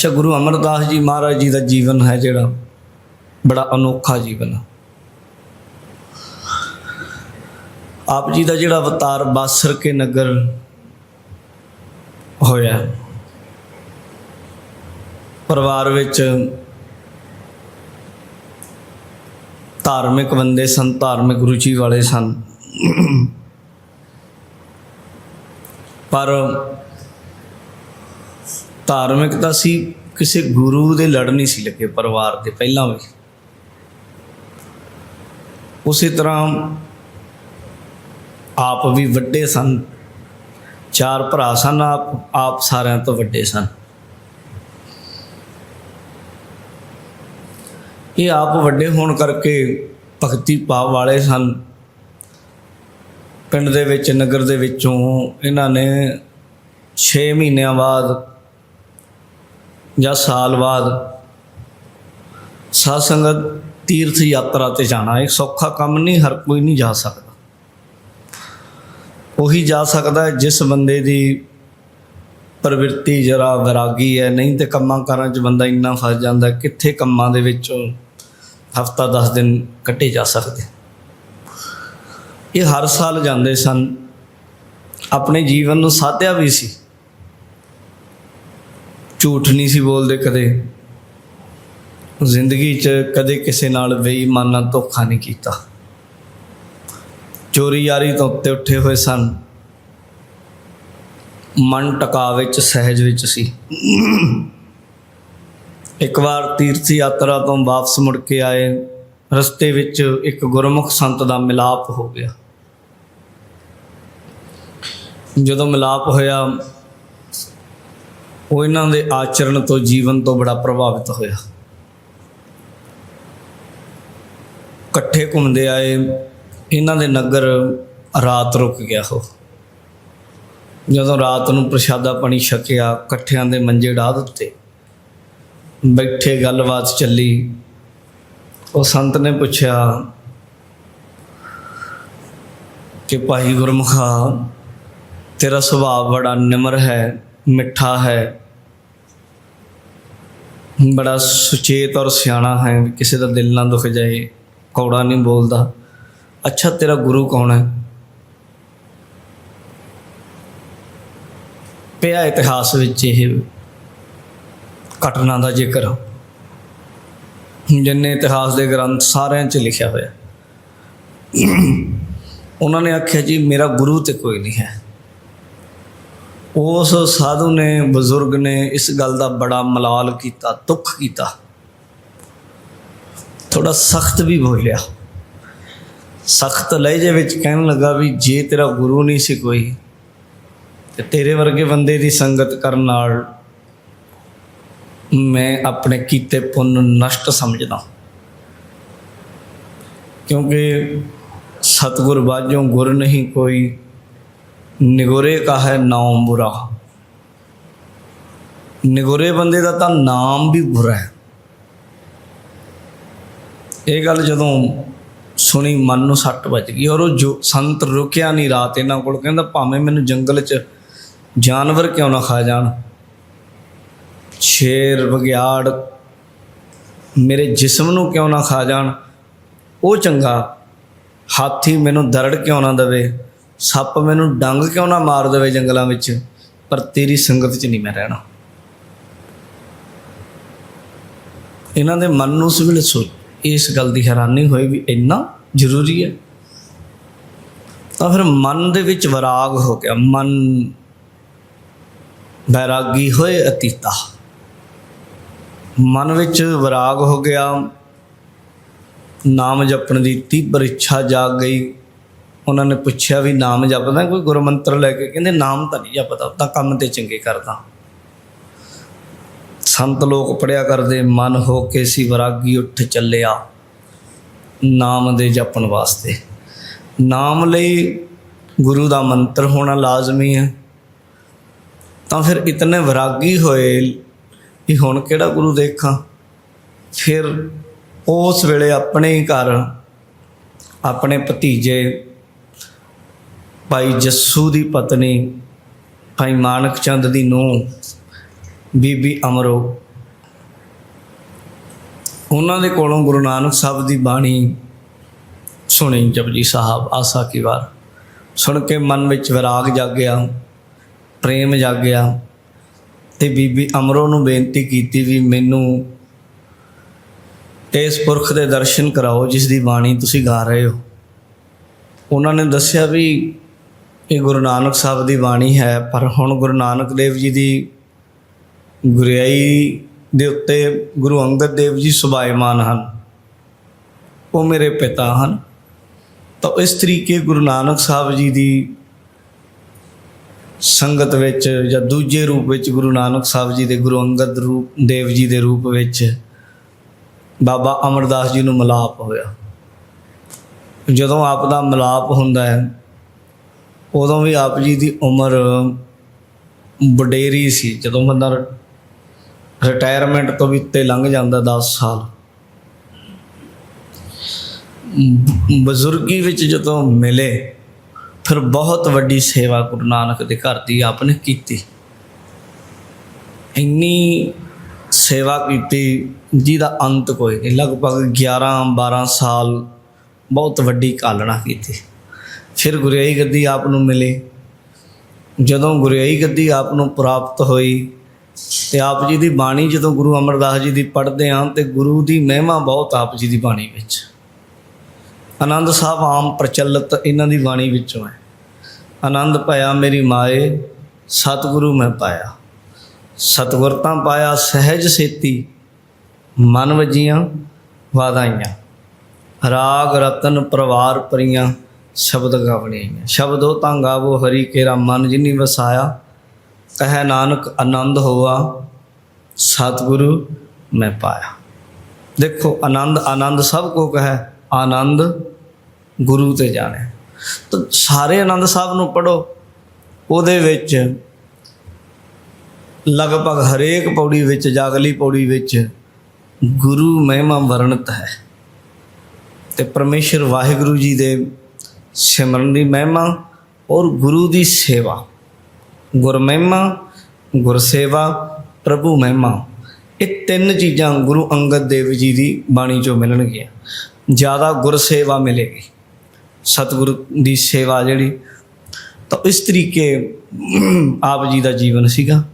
ਅੱਛਾ, ਗੁਰੂ ਅਮਰਦਾਸ ਜੀ ਮਹਾਰਾਜ ਜੀ ਦਾ ਜੀਵਨ ਹੈ ਜਿਹੜਾ? ਬੜਾ ਅਨੋਖਾ ਜੀਵਨ ਹੈ ਆਪ ਜੀ ਦਾ ਜਿਹੜਾ ਅਵਤਾਰ ਬਾਸਰ ਕੇ ਨਗਰ ਹੋਇਆ, ਪਰਿਵਾਰ ਵਿੱਚ ਧਾਰਮਿਕ ਬੰਦੇ ਸਨ, ਧਾਰਮਿਕ ਰੁਚੀ ਵਾਲੇ ਸਨ। ਪਰ ਧਾਰਮਿਕ ਤਾਂ ਸੀ, ਕਿਸੇ ਗੁਰੂ ਦੇ ਲੜ ਨਹੀਂ ਸੀ ਲੱਗੇ ਪਰਿਵਾਰ ਦੇ ਪਹਿਲਾਂ ਵੀ। ਉਸੇ ਤਰ੍ਹਾਂ ਆਪ ਵੀ ਵੱਡੇ ਸਨ। ਚਾਰ ਭਰਾ ਸਨ, ਆਪ ਆਪ ਸਾਰਿਆਂ ਤੋਂ ਵੱਡੇ ਸਨ। ਇਹ ਆਪ ਵੱਡੇ ਹੋਣ ਕਰਕੇ ਭਗਤੀ ਭਾਵ ਵਾਲੇ ਸਨ। ਪਿੰਡ ਦੇ ਵਿੱਚ, ਨਗਰ ਦੇ ਵਿੱਚੋਂ ਇਹਨਾਂ ਨੇ 6 ਮਹੀਨਿਆਂ ਬਾਅਦ ਜਾਂ ਸਾਲ ਬਾਅਦ ਸਾਧ ਸੰਗਤ ਤੀਰਥ ਯਾਤਰਾ ਤੇ ਜਾਣਾ, ਇਹ ਸੌਖਾ ਕੰਮ ਨਹੀਂ, ਹਰ ਕੋਈ ਨਹੀਂ ਜਾ ਸਕਦਾ। ਉਹੀ ਜਾ ਸਕਦਾ ਜਿਸ ਬੰਦੇ ਦੀ ਪ੍ਰਵਿਰਤੀ ਜਰਾ ਵਿਰਾਗੀ ਹੈ, ਨਹੀਂ ਤੇ ਕੰਮਾਂ ਕਾਰਾਂ 'ਚ ਬੰਦਾ ਇੰਨਾ ਫਸ ਜਾਂਦਾ ਕਿੱਥੇ ਕੰਮਾਂ ਦੇ ਵਿੱਚੋਂ ਹਫਤਾ 10 ਦਿਨ ਕੱਟੇ ਜਾ ਸਕਦੇ। ਇਹ ਹਰ ਸਾਲ ਜਾਂਦੇ ਸਨ। ਆਪਣੇ ਜੀਵਨ ਨੂੰ ਸਾਧਿਆ ਵੀ ਸੀ। ਝੂਠ ਨਹੀਂ ਸੀ ਬੋਲਦੇ ਕਦੇ। ਜ਼ਿੰਦਗੀ 'ਚ ਕਦੇ ਕਿਸੇ ਨਾਲ ਬੇਈਮਾਨਾ ਧੋਖਾ ਨਹੀਂ ਕੀਤਾ। ਚੋਰੀ ਯਾਰੀ ਤੋਂ ਉੱਤੇ ਉੱਠੇ ਹੋਏ ਸਨ। ਮਨ ਟਕਾ ਵਿੱਚ, ਸਹਿਜ ਵਿੱਚ ਸੀ। ਇੱਕ ਵਾਰ ਤੀਰਥ ਯਾਤਰਾ ਤੋਂ ਵਾਪਸ ਮੁੜ ਕੇ ਆਏ, ਰਸਤੇ ਵਿੱਚ ਇੱਕ ਗੁਰਮੁਖ ਸੰਤ ਦਾ ਮਿਲਾਪ ਹੋ ਗਿਆ। ਜਦੋਂ ਮਿਲਾਪ ਹੋਇਆ ਉਹ ਇਹਨਾਂ ਦੇ ਆਚਰਣ ਤੋਂ ਜੀਵਨ ਤੋਂ ਬੜਾ ਪ੍ਰਭਾਵਿਤ ਹੋਇਆ। ਇਕੱਠੇ ਘੁੰਮਦੇ ਆਏ, ਇਹਨਾਂ ਦੇ ਨਗਰ ਰਾਤ ਰੁਕ ਗਿਆ ਉਹ ਜਦੋਂ ਰਾਤ ਨੂੰ ਪ੍ਰਸ਼ਾਦਾ ਪਾਣੀ ਛਕਿਆ, ਇਕੱਠਿਆਂ ਦੇ ਮੰਜੇ ਢਾ ਦਿੱਤੇ। ਬੈਠੇ ਗੱਲਬਾਤ ਚੱਲੀ। ਉਹ ਸੰਤ ਨੇ ਪੁੱਛਿਆ ਕਿ ਭਾਈ ਗੁਰਮੁਖਾ, ਤੇਰਾ ਸੁਭਾਅ ਬੜਾ ਨਿਮਰ ਹੈ। ਮਿੱਠਾ ਹੈ। ਬੜਾ ਸੁਚੇਤ ਔਰ ਸਿਆਣਾ ਹੈ ਵੀ ਕਿਸੇ ਦਾ ਦਿਲ ਨਾ ਦੁਖ ਜਾਏ, ਕੌੜਾ ਨਹੀਂ ਬੋਲਦਾ। ਅੱਛਾ, ਤੇਰਾ ਗੁਰੂ ਕੌਣ ਹੈ? ਪਿਆ ਇਤਿਹਾਸ ਵਿੱਚ ਇਹ ਘਟਨਾ ਦਾ ਜ਼ਿਕਰ। ਜਿੰਨੇ ਇਤਿਹਾਸ ਦੇ ਗ੍ਰੰਥ ਸਾਰਿਆਂ 'ਚ ਲਿਖਿਆ ਹੋਇਆ। ਉਹਨਾਂ ਨੇ ਆਖਿਆ ਜੀ, ਮੇਰਾ ਗੁਰੂ ਤੇ ਕੋਈ ਨਹੀਂ ਹੈ। ਉਸ ਸਾਧੂ ਨੇ, ਬਜ਼ੁਰਗ ਨੇ ਇਸ ਗੱਲ ਦਾ ਬੜਾ ਮਲਾਲ ਕੀਤਾ, ਦੁੱਖ ਕੀਤਾ। ਥੋੜਾ ਸਖਤ ਵੀ ਬੋਲਿਆ। ਸਖਤ ਲਹਿਜੇ ਵਿੱਚ ਕਹਿਣ ਲੱਗਾ ਵੀ ਜੇ ਤੇਰਾ ਗੁਰੂ ਨਹੀਂ ਸੀ ਕੋਈ, ਤੇ ਤੇਰੇ ਵਰਗੇ ਬੰਦੇ ਦੀ ਸੰਗਤ ਕਰਨ ਨਾਲ ਮੈਂ ਆਪਣੇ ਕੀਤੇ ਪੁੰਨ ਨਸ਼ਟ ਸਮਝਦਾ। ਕਿਉਂਕਿ ਸਤਗੁਰ ਬਾਝੋਂ ਗੁਰ ਨਹੀਂ ਕੋਈ ਨਿਗੋਰੇ ਕਾ ਹੈ ਨਾਮ ਬੁਰਾ। ਨਿਗੋਰੇ ਬੰਦੇ ਦਾ ਤਾਂ ਨਾਮ ਵੀ ਬੁਰਾ ਹੈ। ਇਹ ਗੱਲ ਜਦੋਂ ਸੁਣੀ ਮਨ ਨੂੰ ਸੱਟ ਵੱਜ ਗਈ ਔਰ ਉਹ ਜੋ ਸੰਤ ਰੁਕਿਆ ਨਹੀਂ ਰਾਤ ਇਹਨਾਂ ਕੋਲ, ਕਹਿੰਦਾ ਭਾਵੇਂ ਮੈਨੂੰ ਜੰਗਲ 'ਚ ਜਾਨਵਰ ਕਿਉਂ ਨਾ ਖਾ ਜਾਣ। ਸ਼ੇਰ ਬਗਿਆੜ ਮੇਰੇ ਜਿਸਮ ਨੂੰ ਕਿਉਂ ਨਾ ਖਾ ਜਾਣ। ਉਹ ਚੰਗਾ, ਹਾਥੀ ਮੈਨੂੰ ਦਰੜ ਕਿਉਂ ਨਾ ਦਵੇ। ਸੱਪ ਮੈਨੂੰ ਡੰਗ ਕਿਉਂ ਨਾ ਮਾਰ ਦੇਵੇ ਜੰਗਲਾਂ ਵਿੱਚ? ਪਰ ਤੇਰੀ ਸੰਗਤ 'ਚ ਨਹੀਂ ਮੈਂ ਰਹਿਣਾ। ਇਹਨਾਂ ਦੇ ਮਨ ਨੂੰ ਉਸ ਵੇਲੇ ਸੋਚ, ਇਸ ਗੱਲ ਦੀ ਹੈਰਾਨੀ ਹੋਈ ਵੀ ਇੰਨਾ ਜ਼ਰੂਰੀ ਹੈ। ਤਾਂ ਫਿਰ ਮਨ ਦੇ ਵਿੱਚ ਵਿਰਾਗ ਹੋ ਗਿਆ। ਮਨ ਬੈਰਾਗੀ ਹੋਏ ਅਤੀਤਾ। ਮਨ ਵਿੱਚ ਵਿਰਾਗ ਹੋ ਗਿਆ। ਨਾਮ ਜਪਣ ਦੀ ਤੀਬਰ ਇੱਛਾ ਜਾਗ ਗਈ। ਉਹਨਾਂ ਨੇ ਪੁੱਛਿਆ ਵੀ ਨਾਮ ਜਪਦਾ, ਕੋਈ ਗੁਰੂ ਮੰਤਰ ਲੈ ਕੇ, ਕਹਿੰਦੇ ਨਾਮ ਤਾਂ ਨਹੀਂ ਜਪਦਾ ਤਾਂ ਕੰਮ ਤੇ ਚੰਗੇ ਕਰਦਾ। ਸੰਤ ਲੋਕ ਪੜਿਆ ਕਰਦੇ, ਮਨ ਹੋ ਕੇ ਸੀ ਵਿਰਾਗੀ ਉੱਠ ਚੱਲਿਆ ਨਾਮ ਦੇ ਜਪਣ ਵਾਸਤੇ। ਨਾਮ ਲਈ ਗੁਰੂ ਦਾ ਮੰਤਰ ਹੋਣਾ ਲਾਜ਼ਮੀ ਹੈ। ਤਾਂ ਫਿਰ ਇਤਨੇ ਵਿਰਾਗੀ ਹੋਏ ਕਿ ਹੁਣ ਕਿਹੜਾ ਗੁਰੂ ਦੇਖਾਂ? ਫਿਰ ਉਸ ਵੇਲੇ ਆਪਣੇ ਹੀ ਘਰ, ਆਪਣੇ ਭਤੀਜੇ ਭਾਈ ਜੱਸੂ ਦੀ ਪਤਨੀ, ਭਾਈ ਮਾਨਕ ਚੰਦ ਦੀ ਨੂੰਹ, ਬੀਬੀ ਅਮਰੋ। ਉਹਨਾਂ ਦੇ ਕੋਲੋਂ ਗੁਰੂ ਨਾਨਕ ਸਾਹਿਬ ਦੀ ਬਾਣੀ ਸੁਣੀ ਜਪਜੀ ਸਾਹਿਬ, ਆਸਾ ਕੀ ਵਾਰ। ਸੁਣ ਕੇ ਮਨ ਵਿੱਚ ਵਿਰਾਗ ਜਾਗਿਆ, ਪ੍ਰੇਮ ਜਾਗਿਆ ਤੇ ਬੀਬੀ ਅਮਰੋ ਨੂੰ ਬੇਨਤੀ ਕੀਤੀ ਵੀ ਮੈਨੂੰ ਇਸ ਪੁਰਖ ਦੇ ਦਰਸ਼ਨ ਕਰਾਓ ਜਿਸ ਦੀ ਬਾਣੀ ਤੁਸੀਂ ਗਾ ਰਹੇ ਹੋ। ਉਹਨਾਂ ਨੇ ਦੱਸਿਆ ਵੀ ਇਹ ਗੁਰੂ ਨਾਨਕ ਸਾਹਿਬ ਦੀ ਬਾਣੀ ਹੈ, ਪਰ ਹੁਣ ਗੁਰੂ ਨਾਨਕ ਦੇਵ ਜੀ ਦੀ ਗੁਰਿਆਈ ਦੇ ਉੱਤੇ ਗੁਰੂ ਅੰਗਦ ਦੇਵ ਜੀ ਸੁਭਾਇਮਾਨ ਹਨ, ਉਹ ਮੇਰੇ ਪਿਤਾ ਹਨ। ਤਾਂ ਇਸ ਤਰੀਕੇ ਗੁਰੂ ਨਾਨਕ ਸਾਹਿਬ ਜੀ ਦੀ ਸੰਗਤ ਵਿੱਚ ਜਾਂ ਦੂਜੇ ਰੂਪ ਵਿੱਚ ਗੁਰੂ ਨਾਨਕ ਸਾਹਿਬ ਜੀ ਦੇ ਗੁਰੂ ਅੰਗਦ ਰੂਪ, ਦੇਵ ਜੀ ਦੇ ਰੂਪ ਵਿੱਚ ਬਾਬਾ ਅਮਰਦਾਸ ਜੀ ਨੂੰ ਮਿਲਾਪ ਹੋਇਆ। ਜਦੋਂ ਆਪ ਦਾ ਮਿਲਾਪ ਹੁੰਦਾ ਹੈ ਉਦੋਂ ਵੀ ਆਪ ਜੀ ਦੀ ਉਮਰ ਵਡੇਰੀ ਸੀ, ਜਦੋਂ ਬੰਦਾ ਰਿਟਾਇਰਮੈਂਟ ਤੋਂ ਵੀ ਉੱਤੇ ਲੰਘ ਜਾਂਦਾ 10 ਸਾਲ। ਬਜ਼ੁਰਗੀ ਵਿੱਚ ਜਦੋਂ ਮਿਲੇ, ਫਿਰ ਬਹੁਤ ਵੱਡੀ ਸੇਵਾ ਗੁਰੂ ਨਾਨਕ ਦੇ ਘਰ ਦੀ ਆਪਨੇ ਕੀਤੀ। ਇੰਨੀ ਸੇਵਾ ਕੀਤੀ ਜਿਹਦਾ ਅੰਤ ਕੋਈ ਨਹੀਂ, ਲਗਭਗ 11 12 ਸਾਲ ਬਹੁਤ ਵੱਡੀ ਕਾਲਣਾ ਕੀਤੀ। ਫਿਰ ਗੁਰਿਆਈ ਗੱਦੀ ਆਪ ਨੂੰ ਮਿਲੇ। ਜਦੋਂ ਗੁਰਿਆਈ ਗੱਦੀ ਆਪ ਨੂੰ ਪ੍ਰਾਪਤ ਹੋਈ ਤੇ ਆਪ ਜੀ ਦੀ ਬਾਣੀ ਜਦੋਂ ਗੁਰੂ ਅਮਰਦਾਸ ਜੀ ਦੀ ਪੜ੍ਹਦੇ ਹਾਂ ਤੇ ਗੁਰੂ ਦੀ ਮਹਿਮਾ ਬਹੁਤ ਆਪ ਜੀ ਦੀ ਬਾਣੀ ਵਿੱਚ। ਆਨੰਦ ਸਾਹਿਬ ਆਮ ਪ੍ਰਚਲਿਤ ਇਹਨਾਂ ਦੀ ਬਾਣੀ ਵਿੱਚੋਂ ਹੈ। ਆਨੰਦ ਪਾਇਆ ਮੇਰੀ ਮਾਏ, ਸਤਿਗੁਰੂ ਮੈਂ ਪਾਇਆ। ਸਤਿਗੁਰ ਤਾਂ ਪਾਇਆ ਸਹਿਜ ਸੇਤੀ, ਮਨ ਵਜੀਆਂ ਵਾਦਾਈਆਂ ਰਾਗ ਰਤਨ ਪਰਵਾਰ ਪਰੀਆਂ ਸ਼ਬਦ ਗਾਵਣੀਆਂ ਸ਼ਬਦੋ ਤਾਂ ਗਾਵੋ, ਹਰੀ ਕੇਰਾ ਮਨ ਜਿਨੀ ਵਸਾਇਆ। ਕਹੈ ਨਾਨਕ, ਆਨੰਦ ਹੋਆ, ਸਤਿਗੁਰੂ ਮੈਂ ਪਾਇਆ। ਦੇਖੋ, ਆਨੰਦ ਆਨੰਦ ਸਭ ਕੋ ਕਹੈ, ਆਨੰਦ ਗੁਰੂ ਤੇ ਜਾਣੇ। ਤਾਂ ਸਾਰੇ ਆਨੰਦ ਸਾਹਿਬ ਨੂੰ ਪੜੋ ਉਹਦੇ ਵਿੱਚ ਲਗਭਗ ਹਰੇਕ ਪੌੜੀ ਵਿੱਚ, ਜਾਗਲੀ ਪੌੜੀ ਵਿੱਚ ਗੁਰੂ ਮਹਿਮਾ ਵਰਣਿਤ ਹੈ। ਤੇ ਪਰਮੇਸ਼ਰ ਵਾਹਿਗੁਰੂ ਜੀ ਦੇ ਸਿਮਰਨ ਦੀ ਮਹਿਮਾ ਔਰ ਗੁਰੂ ਦੀ ਸੇਵਾ। ਗੁਰ ਮਹਿਮਾ, ਗੁਰ ਸੇਵਾ, ਪ੍ਰਭੂ ਮਹਿਮਾ, ਇਹ ਤਿੰਨ ਚੀਜ਼ਾਂ ਗੁਰੂ ਅੰਗਦ ਦੇਵ ਜੀ ਦੀ ਬਾਣੀ ਚੋਂ ਮਿਲਣਗੀਆਂ। ਜ਼ਿਆਦਾ ਗੁਰ ਸੇਵਾ ਮਿਲੇਗੀ। ਸਤਿਗੁਰੂ ਦੀ ਸੇਵਾ ਜਿਹੜੀ, ਤਾਂ ਇਸ ਤਰੀਕੇ ਆਪ ਜੀ ਦਾ ਜੀਵਨ ਸੀਗਾ।